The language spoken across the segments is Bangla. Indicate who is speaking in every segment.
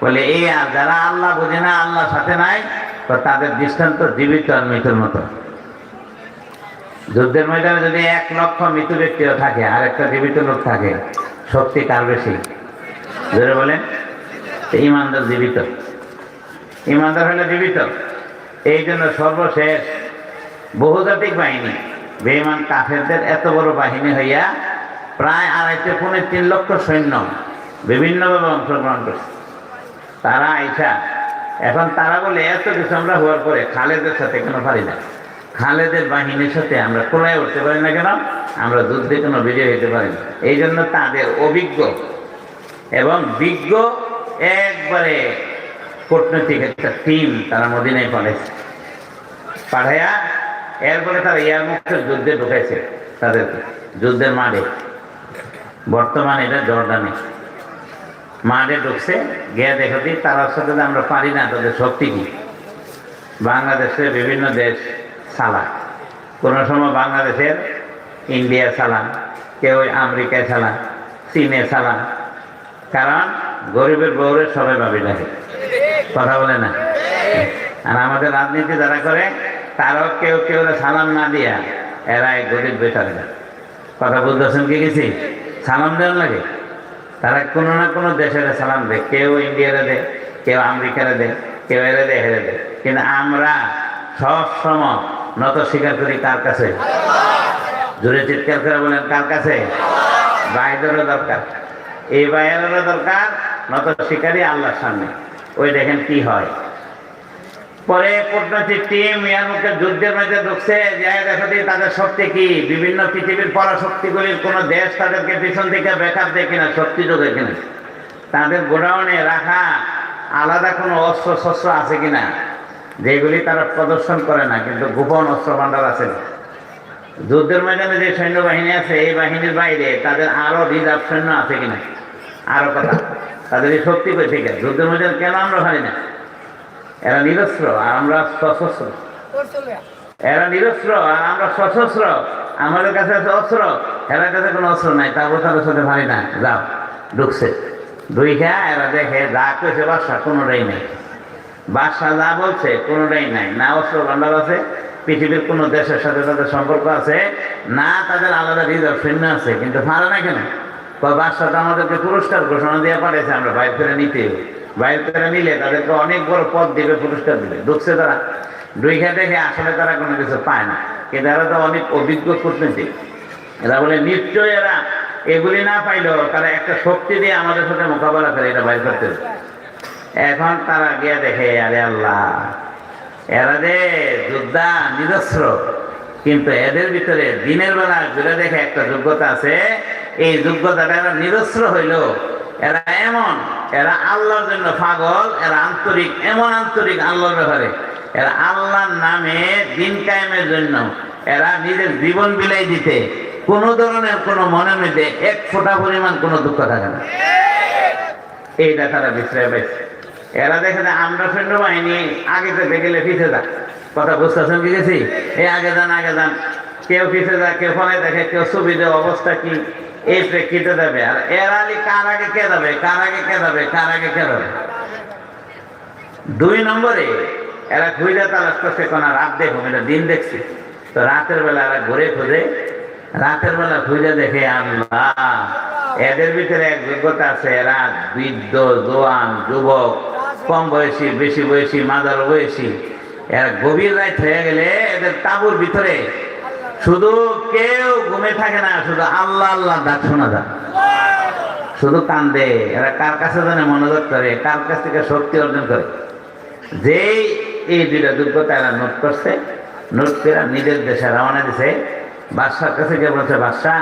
Speaker 1: বলে, এই যারা আল্লাহ বুঝে না, আল্লাহ সাথে নাই, তো তাদের দৃষ্টান্ত জীবিত আর মৃত্যুর মতো। যুদ্ধের ময়দানে যদি এক লক্ষ মৃত ব্যক্তিও থাকে আর একটা জীবিত লোক থাকে, শক্তি কার বেশি? ধরে বলেন, ইমানদার জীবিত। ইমানদার হলে জীবিত। এই জন্য সর্বশেষ বহুজাতিক বাহিনী বেমান কাফেরদের এত বড় বাহিনী হইয়া প্রায় আড়াইতে পৌনে তিন লক্ষ সৈন্য বিভিন্নভাবে অংশগ্রহণ করছে। তারা আইসা, এখন তারা বলে, এত কিছু আমরা হওয়ার পরে খালেদের সাথে কেন পারি না। খালেদের বাহিনীর সাথে আমরা কোলায় উঠতে পারি না কেন? আমরা যুদ্ধে কোনো বিজয় হতে পারি না। এই জন্য তাদের অভিজ্ঞ এবং বিজ্ঞ একবারে কূটনৈতিক একটা টিম তারা মদিনায় পাঠাইছে। পাঠাইয়া এরপরে তারা ইয়ার মুখে যুদ্ধে ঢুকাইছে তাদেরকে যুদ্ধের মাঠে। বর্তমানে এটা জর্ডানে। মাঠে ঢুকছে গিয়ে দেখি তার সাথে আমরা পারি না, তাদের শক্তি কি? বাংলাদেশের বিভিন্ন দেশ সালাম কোনো সময় বাংলাদেশের ইন্ডিয়া সালাম কেউ আমেরিকায় সালাম চীনে সালাম কারণ গরিবের বউরে সবাই ভাবি লাগে। কথা বলে না? আর আমাদের রাজনীতি যারা করে, তারাও কেউ কেউ সালাম না দিয়া এরা গরিব বেটারে না কথা বুঝতেছেন কি গেছি সালাম দেওয়ার লাগে? তারা কোনো না কোনো দেশের সালাম দেয়। কেউ ইন্ডিয়ারে দেয়, কেউ আমেরিকারে দেয়, কেউ এরে দেয় হেরে দেয়। কিন্তু আমরা সব সময় নত স্বীকার করি কার কাছে? জোরে চিৎকার করে বলেন, কার কাছে? বাইদেরও দরকার। এই বাইরেরও দরকার নত শিকারী আল্লাহর সামনে। ওই দেখেন কি হয়। পরে কূটনৈতিক টিম ইয়ার মুখে যুদ্ধের মধ্যে ঢুকছে যায় দেখা দিয়ে তাদের শক্তি কি? বিভিন্ন পৃথিবীর পরাশক্তিগুলির কোন দেশ তাদেরকে পিছন থেকে ব্যাকআপ দেয় কিনা শক্তি যোগে কিনা তাদের গোডাউনে রাখা আলাদা কোনো অস্ত্র শস্ত্র আছে কিনা, যেগুলি তারা প্রদর্শন করে না, কিন্তু গোপন অস্ত্র ভাণ্ডার আছে। যুদ্ধের ময়দানে যে সৈন্যবাহিনী আছে, এই বাহিনীর বাইরে তাদের আরও রিজার্ভ সৈন্য আছে কিনা? আরও কথা। তাদের এই শক্তি থেকে? যুদ্ধের ময়দানে কেন আমরা পারি না? এরা নিরস্ত্র, আর আমরা সশস্ত্র। এরা নিরস্ত্র, আর আমরা সশস্ত্র। আমাদের কাছে আছে অস্ত্র এরা কাছে কোনো অস্ত্র নাই। তারপর তাদের সাথে পারি না। যাও, ঢুকছে। দুই খেয়া এরা দেখে যা কইছে বাসা কোনোটাই নেই। বাদশা যা বলছে, কোনোটাই নাই। না অস্ত্র ভান্ডার আছে, পৃথিবীর কোনো দেশের সাথে তাদের সম্পর্ক আছে, না তাদের আলাদা রিজার্ভ সৈন্য আছে, কিন্তু পারে না কেন? বাদশাহ আমাদেরকে পুরস্কার ঘোষণা দিয়ে পাঠিয়েছে, আমরা বাইর করে নিতে। বাইর করে নিলে তাদেরকে অনেক বড় পদ দিবে, পুরস্কার দিবে। ঢুকছে তারা। দুই দেখে আসলে তারা কোনো কিছু পায় না। কিন্তু এরা তো অনেক অভিজ্ঞ কূটনীতি এরা বলে নিশ্চয় এরা এগুলি না পাইলেও তারা একটা শক্তি দিয়ে আমাদের সাথে মোকাবেলা করে, এটা বাইর করতে। এখন তারা গিয়ে দেখে, আরে আল্লাহ, এরা যে যোদ্ধা, নিজস্ব। কিন্তু এদের ভিতরে দিনের বেলা ঘুরে দেখে একটা যোগ্যতা আছে এই যোগ্যতাটা এরা নিরস্ত্র হইল। এরা এমন, এরা আল্লাহর জন্য পাগল, এরা আন্তরিক, এমন আন্তরিক আল্লাহর ব্যাপারে। এরা আল্লাহর নামে দিন কায়েমের জন্য, এরা নিজের জীবন বিলাই দিতে। কোনো ধরনের কোনো মনে মধ্যে এক ফোঁটা পরিমাণ কোনো দুঃখ থাকে না। এইটা তারা বিশ্রয় পাইছে। এরা দেখে যে আমরা সৈন্য বাহিনী, আগে যেতে গেলে পিছে যাক। কথা বুঝতেছেন কি গেছি? এই আগে যান আগে যান। কেউ পিছে যায় কেউ ফলে দেখে, কেউ সুবিধা অবস্থা কি? যাবে আর এর কার আগে কে যাবে কার আগে কে যাবে কার আগে কে যাবে দুই নম্বরে, এরা খুঁজে কোন রাত এটা দিন দেখছি। তো রাতের বেলা এরা ঘুরে খুঁজে, রাতের বেলা খুঁজে দেখে আল্লাহ, এদের ভিতরে এক যোগ্যতা আছে, এরা বৃদ্ধ, জোয়ান, যুবক, কম বয়সী, বেশি বয়সী, মাদার বয়সী। এরা গভীর রাত হয়ে গেলে এদের তাবুর ভিতরে শুধু কেউ ঘুমে থাকে না, শুধু আল্লাহ আল্লাহ, ডাক শোনা যায়। শুধু কান্দে, এরা কার কাছে জানে মনোযোগ করে, কার কাছ থেকে শক্তি অর্জন করে। যেই এই দুইটা যোগ্যতা এরা নোট করছে, নোট করে নিজের দেশে রওনা দিছে। বাদশার কাছে গিয়ে বলছে বাদশাহ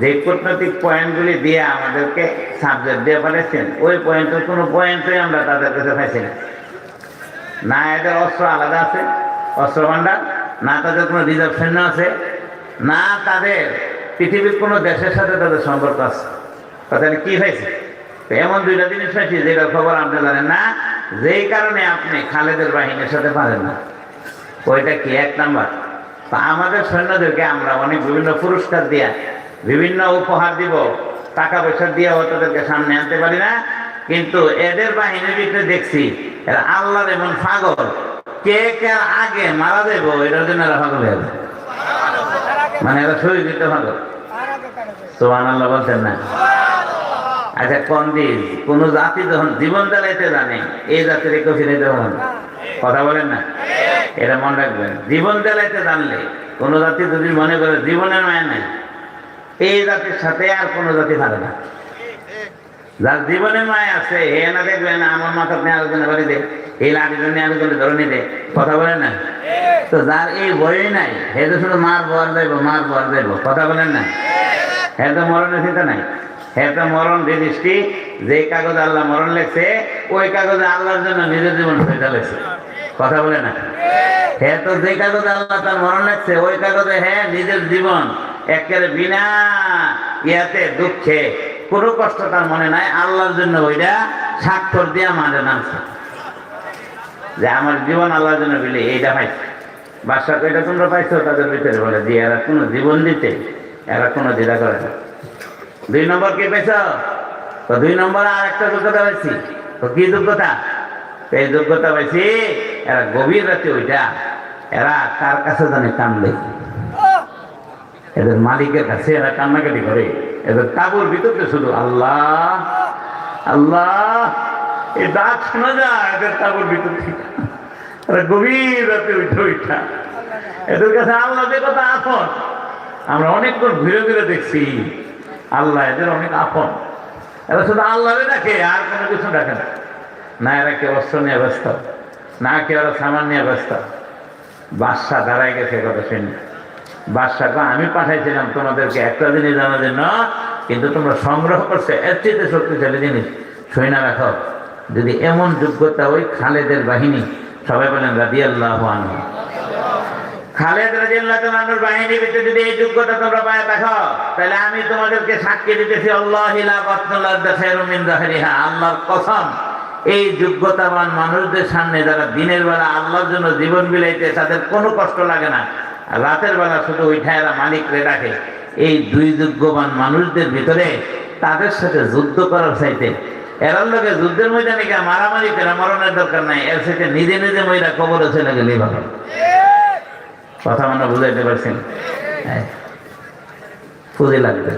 Speaker 1: যে কূটনৈতিক পয়েন্টগুলি দিয়ে আমাদেরকে সাবজেক্ট দিয়ে পাঠিয়েছেন ওই পয়েন্টের কোনো পয়েন্টই আমরা তাদের কাছে পাইছি না। না, এদের অস্ত্র আলাদা আছে, অস্ত্র ভাণ্ডার না তাদের কোনো রিজার্ভ সৈন্য আছে, না তাদের পৃথিবীর কোনো দেশের সাথে তাদের সম্পর্ক আছে। তাহলে কি হয়েছে? এমন দুইটা জিনিস হয়েছে, যেটা খবর আপনি জানেন না, যেই কারণে আপনি খালেদের বাহিনীর সাথে পারেন না। ওইটা কি? এক নাম্বার। তা আমাদের সৈন্যদেরকে আমরা অনেক বিভিন্ন পুরস্কার দিয়া, বিভিন্ন উপহার দিব, টাকা পয়সা দিয়ে তাদেরকে সামনে আনতে পারি না, কিন্তু এদের বাহিনীর ভিতরে দেখছি, এরা আল্লাহর এমন পাগল কে কে আগে মারা দেবো এটার জন্য এরা। মানে দিতে বলছেন না? আচ্ছা কোন জাতি যখন জীবন জ্বালাইতে জানে, এই জাতির ফিরাইতে পারবেন কথা বলেন না? এটা মনে রাখবেন। জীবন জ্বালাইতে জানলে, কোন জাতি যদি মনে করে জীবনের মায়া নাই, এই জাতির সাথে আর কোন জাতি থাকে না। যার জীবনে মায় আছে হে না দেখবেন, আমার মাথা নিয়ে আলোচনা করে দে এই লাঠিটা নিয়ে আলোচনা ধরে দে কথা বলেন না? তো যার এই বই নাই হে তো শুধু মার বর দেব, মার বর দেব। কথা বলেন না? হ্যাঁ তো মরণের চিন্তা নাই। হ্যাঁ তো মরণ দৃষ্টি যে কাগজে আল্লাহ মরণ লেখছে, ওই কাগজে আল্লাহর জন্য নিজের জীবন ফেটা লেখছে। কথা বলে না? হে তো যে কাগজে আল্লাহ তার মরণ লেখছে, ওই কাগজে হ্যাঁ নিজের জীবন একেবারে বিনা ইয়াতে দুঃখে, কোনো কষ্ট তার মনে নাই। আল্লাহর জন্য ওইটা স্বাক্ষর দিয়া মানে নামছে। যে আমার জীবন আল্লাহর জন্য বিলি, এইটা পাইছে। বাসা এটা তোমরা পাইছো, তাদের ভিতরে বলে যে এরা কোনো জীবন দিতে, এরা কোনো দ্বিধা করে না। দুই নম্বর কি পেয়েছ তো দুই নম্বর আর একটা যোগ্যতা পাইছি। তো কি যোগ্যতা? এই যোগ্যতা পাইছি, এরা গভীর রাতে ওইটা, এরা কার কাছে জানে কান্দে। এদের মালিকের কাছে এরা কান্নাকাটি করে। এদের তাবুর ভিতরে শুধু আল্লাহ আল্লাহ এই ডাক শোনা যায়, এদের তাবুর ভিতর গভীর রাতে উঠে। এদের কাছে আল্লাহ যে কথা আপন, আমরা অনেকক্ষণ ঘুরে ঘুরে দেখছি, আল্লাহ এদের অনেক আপন। এরা শুধু আল্লাহরে ডাকে, আর কোনো কিছু ডাকে না। না এরা কেউ অস্ত্র নিয়ে ব্যস্ত, না কেউ এরা সামান নিয়ে ব্যস্ত। বাদশাহ দাঁড়ায় গেছে কথা শুনি। বাদশাকে আমি পাঠাইছিলাম তোমাদেরকে একটা জিনিস জানার জন্য, কিন্তু তোমরা সংগ্রহ করছ, এর চেয়ে শক্তিশালী জিনিস। সৈনা রাখো। যদি এমন যোগ্যতা ওই খালেদের বাহিনী, সবাই বলেন রাদি আল্লাহ খালেদ রাজিয়াল্লাহ তাআলার বাহিনীর ভিতরে যদি এই যোগ্যতা তোমরা পায়, দেখো, তাহলে আমি তোমাদেরকে সাক্ষী দিতেছি, আল্লাহ আল্লাহর কসম। এই যোগ্যতাবান মানুষদের সামনে যারা দিনের বেলা আল্লাহর জন্য জীবন বিলাইতে তাদের কোনো কষ্ট লাগে না। রাতের বেলা শুধু ওইঠায় এরা মালিকরে রাখে এই দুই যোগ্যবান মানুষদের ভিতরে তাদের সাথে যুদ্ধ করার চাইতে এরার লোকে যুদ্ধের ময়দানে গিয়ে মারামারি করে মরণের দরকার নাই। এর সাথে নিজে নিজে মহিলা কবরে চলে গেলেই ভালো। কথা মানে বুঝাইতে পারছেন? হ্যাঁ। ফুজি লাগবে।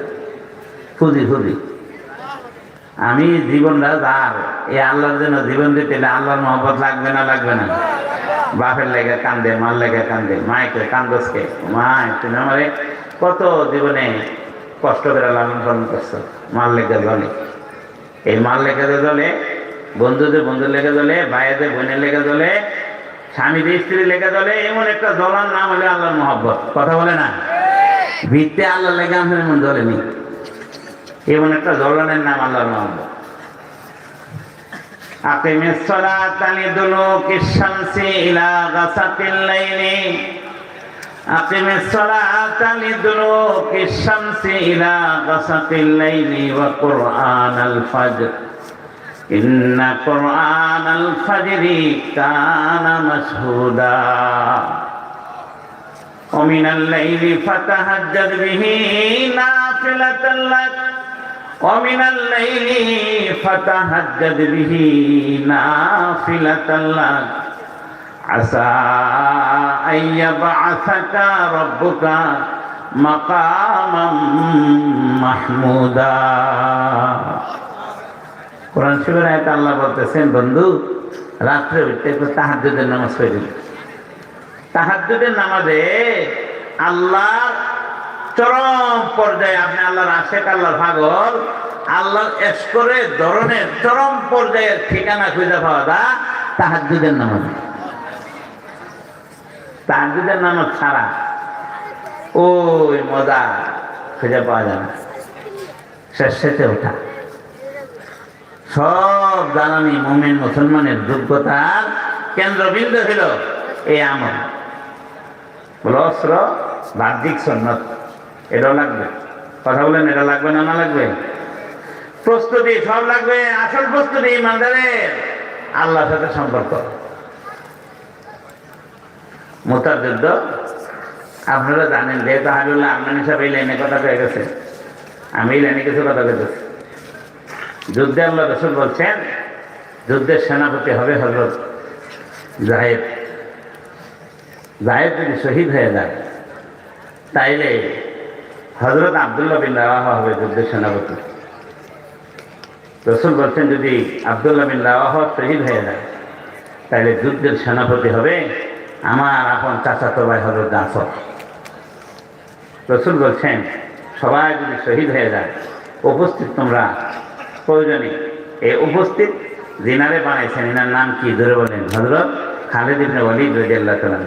Speaker 1: ফুজি ফুজি। আমি জীবনটা যার এই আল্লাহর জন্য জীবন দিতে আল্লাহর মহব্বত লাগবে না লাগবে না? বাপের লেগে কান্দে, মার লেগে কান্দে, মায়কে কান্দসকে। মায় তুমি আমারে কত জীবনে কষ্ট করে লালন পালন করছ? মার লেগে জলে এই মাল লেখে চলে বন্ধুদের বন্ধুর লেখে চলে ভাইয়েদের বোনের লেখে চলে স্বামীদের স্ত্রী লেখে চলে এমন একটা দলার নাম হলে আল্লাহর মহব্বত। কথা বলে না? ভিত্তে আল্লাহ লেখে আমার এমন জ্বলেনি এমন একটা দলনের নাম আল্লাহর মহব্বত। আকিমিস সালাত আলিদুলুকিশ শামসি ইলা গাসাতিল লাইলি। أقم الصلاة لدلوك الشمس إلى غسق الليل وقرآن الفجر إن قرآن الفجر كان مشهودا ومن الليل فتهجد به نافلة لك ومن الليل فتهجد به نافلة لك عسى أن يبعثك ربك مقاما محمودا কোরআন শিবের আয়তা আল্লাহ বলতেছেন বন্ধু রাত্রে উঠতে একটু তাহাজ্জুদের নামাজ পড়ে দিন তাহাজ্জুদের নামাজে আল্লাহর চরম পর্যায়ে আপনি আল্লাহর আশেক আল্লাহর পাগল আল্লাহর এসকরে ধরনের চরম পর্যায়ের ঠিকানা খুঁজে পাওয়া দা তাহাজ্জুদের নামাজ তাহাজ্জুদের নামাজ ছাড়া। ওই মজা খুঁজে পাওয়া যায় না। শেষ শেষে ওঠা। সব জ্বালানি মোমেন মুসলমানের যোগ্যতার কেন্দ্রবিন্দু ছিল এই আমল। অস্ত্র, বাহ্যিক সন্ন্যত, এটাও লাগবে। কথা বলেন, এটা লাগবে না না লাগবে? প্রস্তুতি, সব লাগবে, আসল প্রস্তুতি, ইমানদারের আল্লাহর সাথে সম্পর্ক। মোতার যুদ্ধ আপনারা জানেন, যেহেতু হাবিবুল্লাহ আহমান হিসাবে এই লাইনে কথা হয়ে গেছে, আমি এই লাইনে কিছু কথা বলতেছি যুদ্ধে আল্লাহ রসুল বলছেন যুদ্ধের সেনাপতি হবে হজরত জাহেদ। জাহেদ যদি শহীদ হয়ে যায়, তাইলে হজরত আবদুল্লাহ বিন রাওয়াহা হবে যুদ্ধের সেনাপতি। রসুল বলছেন, যদি আবদুল্লাহ বিন রাওয়াহা শহীদ হয়ে যায় তাহলে যুদ্ধের সেনাপতি হবে আমার আপন চাচাতো ভাই হজরত জাফর। রসুল বলছেন, সবাই যদি শহীদ হয়ে যায়, উপস্থিত তোমরা প্রয়োজনে। এই উপস্থিত জিনারে বানাইছেন, এনার নাম কি ধরে বলেন? হজরত খালেদ ইবনে ওয়ালিদ রাদিয়াল্লাহু তাআলা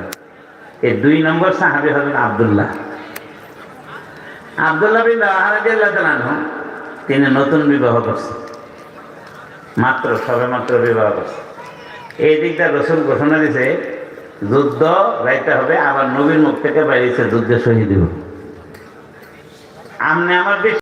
Speaker 1: এই দুই নম্বর সাহাবী হজরত আব্দুল্লাহ। আব্দুল্লাহ বিন রাদিয়াল্লাহু তাআলা তিনি নতুন বিবাহ করছেন। মাত্র সবে মাত্র বিবাহ করছে এই দিকটা রসুল ঘোষণা দিছে যুদ্ধ রাইতে হবে আবার নবীর মুখ থেকে বাইরেছে যুদ্ধে শহীদ হবে আমনে আমার